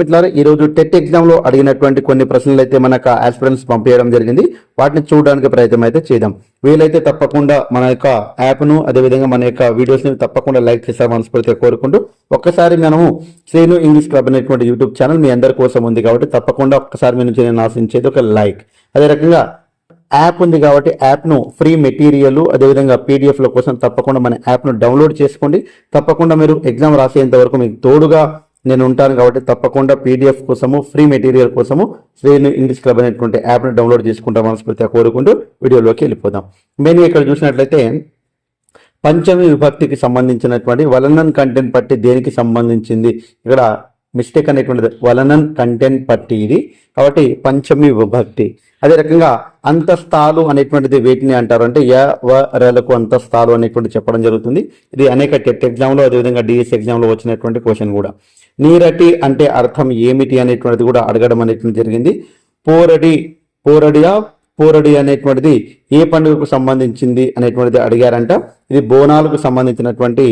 ఈ రోజు టెట్ ఎగ్జామ్లో అడిగినటువంటి కొన్ని ప్రశ్నలు అయితే మనకు ఆస్పిరెంట్స్ పంపించడం జరిగింది. వాటిని చూడడానికి ప్రయత్నం అయితే చేద్దాం. వీలైతే తప్పకుండా మన యొక్క యాప్ను అదేవిధంగా మన యొక్క వీడియోస్ని తప్పకుండా లైక్ చేసే మనస్ఫూర్తిగా కోరుకుంటూ. ఒక్కసారి మనము శ్రీను ఇంగ్లీష్ క్లబ్ అనేటువంటి యూట్యూబ్ ఛానల్ మీ అందరి కోసం ఉంది కాబట్టి తప్పకుండా ఒక్కసారి మీ నుంచి నేను ఆశించేది ఒక లైక్. అదే రకంగా యాప్ ఉంది కాబట్టి యాప్ను ఫ్రీ మెటీరియల్ అదేవిధంగా పీడిఎఫ్ల కోసం తప్పకుండా మన యాప్ను డౌన్లోడ్ చేసుకోండి. తప్పకుండా మీరు ఎగ్జామ్ రాసేంత వరకు మీకు తోడుగా నేను ఉంటాను కాబట్టి తప్పకుండా పీడిఎఫ్ కోసము ఫ్రీ మెటీరియల్ కోసము శ్రేణు ఇంగ్లీష్ క్లబ్ అనేటువంటి యాప్ను డౌన్లోడ్ చేసుకుంటాం మనస్ఫూర్తిగా కోరుకుంటూ వీడియోలోకి వెళ్ళిపోదాం. మెయిన్ ఇక్కడ చూసినట్లయితే పంచమి విభక్తికి సంబంధించినటువంటి వలనన్ కంటెంట్ పట్టి దేనికి సంబంధించింది? ఇక్కడ మిస్టేక్ అనేటువంటిది వలనన్ కంటెంట్ పట్టి ఇది. కాబట్టి పంచమి విభక్తి. అదే రకంగా అంతస్తాలు అనేటువంటిది వేటిని అంటారు. అంటే య వ రలకు అంతస్తాలు అనేటువంటి చెప్పడం జరుగుతుంది. ఇది అనేక టెట్ ఎగ్జామ్లో అదేవిధంగా డిఎస్ ఎగ్జామ్లో వచ్చినటువంటి క్వశ్చన్ కూడా. నీరటి అంటే అర్థం ఏమిటి అనేటువంటిది కూడా అడగడం అనేటువంటి జరిగింది. పోరడి పోరడియా? పోరడి అనేటువంటిది ఏ పండుగకు సంబంధించింది అనేటువంటిది అడిగారంట. ఇది బోనాలకు సంబంధించినటువంటి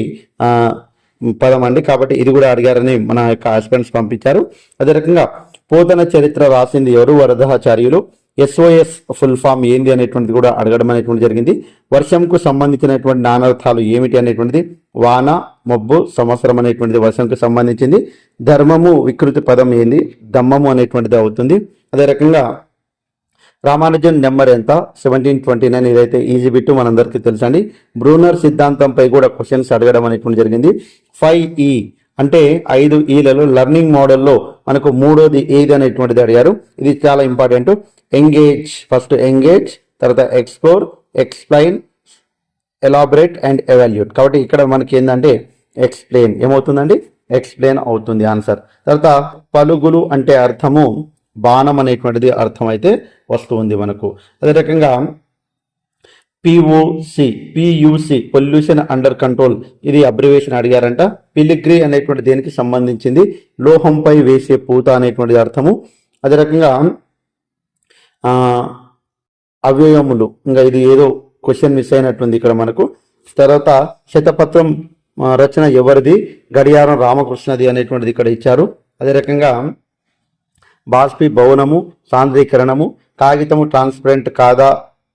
పదం అండి. కాబట్టి ఇది కూడా అడిగారని మన యొక్క హస్బెండ్స్ పంపించారు. అదే రకంగా పోతన చరిత్ర రాసింది ఎవరు? వరదాచార్యులు ఎస్ఓఎస్ ఫుల్ ఫామ్ ఏంది అనేటువంటిది కూడా అడగడం అనేటువంటి జరిగింది. వర్షంకు సంబంధించినటువంటి నానార్థాలు ఏమిటి అనేటువంటిది? వాన మబ్బు సంవత్సరం అనేటువంటిది వర్షంకు సంబంధించింది. ధర్మము వికృతి పదం ఏంది? దమ్మము అనేటువంటిది అవుతుంది. అదే రకంగా రామానుజన్ నెంబర్ ఎంత? సెవెంటీన్ ట్వంటీ నైన్ ఇదైతే ఈజీ బిట్టు మనందరికీ తెలుసండి. బ్రూనర్ సిద్ధాంతంపై కూడా క్వశ్చన్స్ అడగడం అనేటువంటి జరిగింది. ఫైవ్ ఈ e అంటే ఐదు ఈలలో లెర్నింగ్ మోడల్లో మనకు మూడోది ఏది అనేటువంటిది అడిగారు. ఇది చాలా ఇంపార్టెంట్. ఎంగేజ్ ఫస్ట్ ఎంగేజ్ తర్వాత explore explain elaborate and evaluate కాబట్టి ఇక్కడ మనకి ఏంటంటే ఎక్స్ప్లెయిన్ ఏమవుతుందండి? ఎక్స్ప్లెయిన్ అవుతుంది ఆన్సర్ తర్వాత పలుగులు అంటే అర్థము బాణం అనేటువంటిది అర్థమైతే వస్తుంది మనకు. అదే రకంగా POC PUC pollution under control ఇది అబ్రివేషన్ అడిగారంట. పిలిగ్రీ అనేటువంటి దేనికి సంబంధించింది? లోహంపై వేసే పూత అనేటువంటిది అర్థము. అదే రకంగా ఆ, అవయవములు. ఇంకా ఇది ఏదో క్వశ్చన్ మిస్ అయినట్టుంది ఇక్కడ మనకు. తర్వాత శతపత్రం రచన ఎవరిది? గడియారం రామకృష్ణది అనేటువంటిది ఇక్కడ ఇచ్చారు. అదే రకంగా బాష్పీభవనము సాంద్రీకరణము కాగితము ట్రాన్స్పరెంట్ కాదా?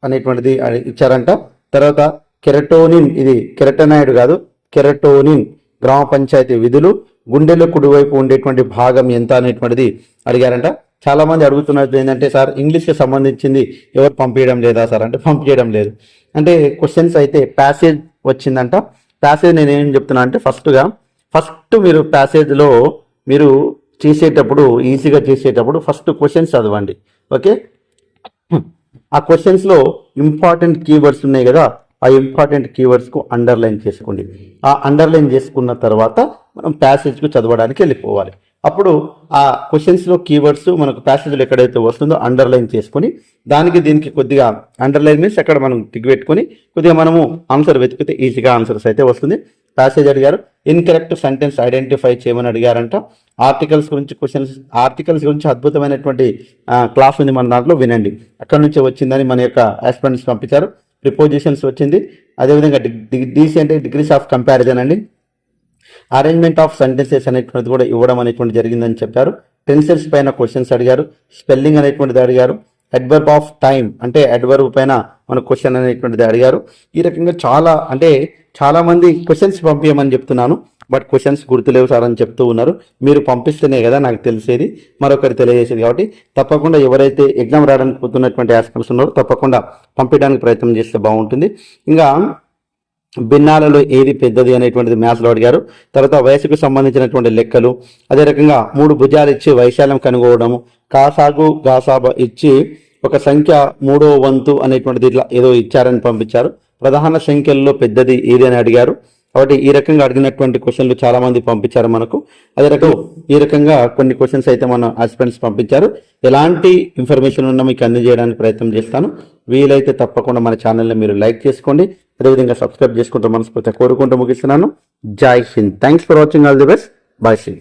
అనేటువంటిది ఇచ్చారంట. తర్వాత కెరటోనిన్ ఇది కెరటనాయిడ్ కాదు కెరటోనిన్ గ్రామ పంచాయతీ విధులు గుండెల కుడివైపు ఉండేటువంటి భాగం ఎంత అనేటువంటిది అడిగారంట. చాలా మంది అడుగుతున్నది ఏంటంటే సార్ ఇంగ్లీష్కి సంబంధించింది ఎవరు పంపించడం లేదా సార్? అంటే పంపించడం లేదు. అంటే క్వశ్చన్స్ అయితే ప్యాసేజ్ వచ్చిందంట. ప్యాసేజ్ నేను ఏం చెప్తున్నా అంటే ఫస్ట్గా ఫస్ట్ మీరు ప్యాసేజ్లో మీరు చేసేటప్పుడు ఈజీగా చేసేటప్పుడు ఫస్ట్ క్వశ్చన్స్ చదవండి. ఓకే? ఆ క్వశ్చన్స్లో ఇంపార్టెంట్ కీవర్డ్స్ ఉన్నాయి కదా ఆ ఇంపార్టెంట్ కీవర్డ్స్కు అండర్లైన్ చేసుకోండి. ఆ అండర్లైన్ చేసుకున్న తర్వాత మనం ప్యాసేజ్కు చదవడానికి వెళ్ళిపోవాలి. అప్పుడు ఆ క్వశ్చన్స్లో కీవర్డ్స్ మనకు ప్యాసేజ్లు ఎక్కడైతే వస్తుందో అండర్లైన్ చేసుకొని దానికి దీనికి కొద్దిగా అండర్లైన్ మీన్స్ అక్కడ మనం టిక్ పెట్టుకొని కొద్దిగా మనము ఆన్సర్ వెతికితే ఈజీగా ఆన్సర్స్ అయితే వస్తుంది. ప్యాసేజ్ అడిగారు. ఇన్కరెక్ట్ సెంటెన్స్ ఐడెంటిఫై చేయమని అడిగారంట. ఆర్టికల్స్ గురించి క్వశ్చన్స్ ఆర్టికల్స్ గురించి అద్భుతమైనటువంటి క్లాస్ ఉంది మన దాంట్లో వినండి. అక్కడ నుంచి వచ్చిందని మన యొక్క ఆస్పిరెంట్స్ పంపించారు. ప్రిపోజిషన్స్ వచ్చింది. అదేవిధంగా డీసీ అంటే డిగ్రీస్ ఆఫ్ కంపారిజన్ అండి. అరేంజ్మెంట్ ఆఫ్ సెంటెన్సెస్ అనేటువంటిది కూడా ఇవ్వడం అనేటువంటి జరిగిందని చెప్పారు. టెన్సెస్ పైన క్వశ్చన్స్ అడిగారు. స్పెల్లింగ్ అనేటువంటిది అడిగారు. అడ్వర్బ్ ఆఫ్ టైం అంటే అడ్వర్బ్ పైన మన క్వశ్చన్ అనేటువంటిది అడిగారు. ఈ రకంగా చాలా అంటే చాలా మంది క్వశ్చన్స్ పంపించమని చెప్తున్నాను. బట్ క్వశ్చన్స్ గుర్తులేవు సార్ అని చెప్తూ ఉన్నారు. మీరు పంపిస్తేనే కదా నాకు తెలిసేది. మరొకరు తెలియజేసేది కాబట్టి తప్పకుండా ఎవరైతే ఎగ్జామ్ రాయడానికి పోతున్నటువంటి ఆస్పిరెంట్స్ ఉన్నారో తప్పకుండా పంపించడానికి ప్రయత్నం చేస్తే బాగుంటుంది. ఇంకా భిన్నాలలో ఏది పెద్దది అనేటువంటిది మ్యాథ్స్లో అడిగారు తర్వాత వయసుకు సంబంధించినటువంటి లెక్కలు. అదే రకంగా మూడు భుజాలు ఇచ్చి వైశాల్యం కనుగోవడము కాసాగు గాసాబ ఇచ్చి ఒక సంఖ్య మూడో వంతు అనేటువంటిది ఇట్లా ఏదో ఇచ్చారని పంపించారు. ప్రధాన సంఖ్యల్లో పెద్దది ఏది అని అడిగారు. కాబట్టి ఈ రకంగా అడిగినటువంటి క్వశ్చన్లు చాలా మంది పంపించారు మనకు. అదే రకం ఈ రకంగా కొన్ని క్వశ్చన్స్ అయితే మన హస్బెండ్స్ పంపించారు. ఎలాంటి ఇన్ఫర్మేషన్ ఉన్నా మీకు అందజేయడానికి ప్రయత్నం చేస్తాను. వీలైతే తప్పకుండా మన ఛానల్ని మీరు లైక్ చేసుకోండి. అదేవిధంగా సబ్స్క్రైబ్ చేసుకుంటూ మనస్ఫూర్తిగా కోరుకుంటూ ముగిస్తున్నాను. Jai Hind. Thanks for watching all the best bye Shri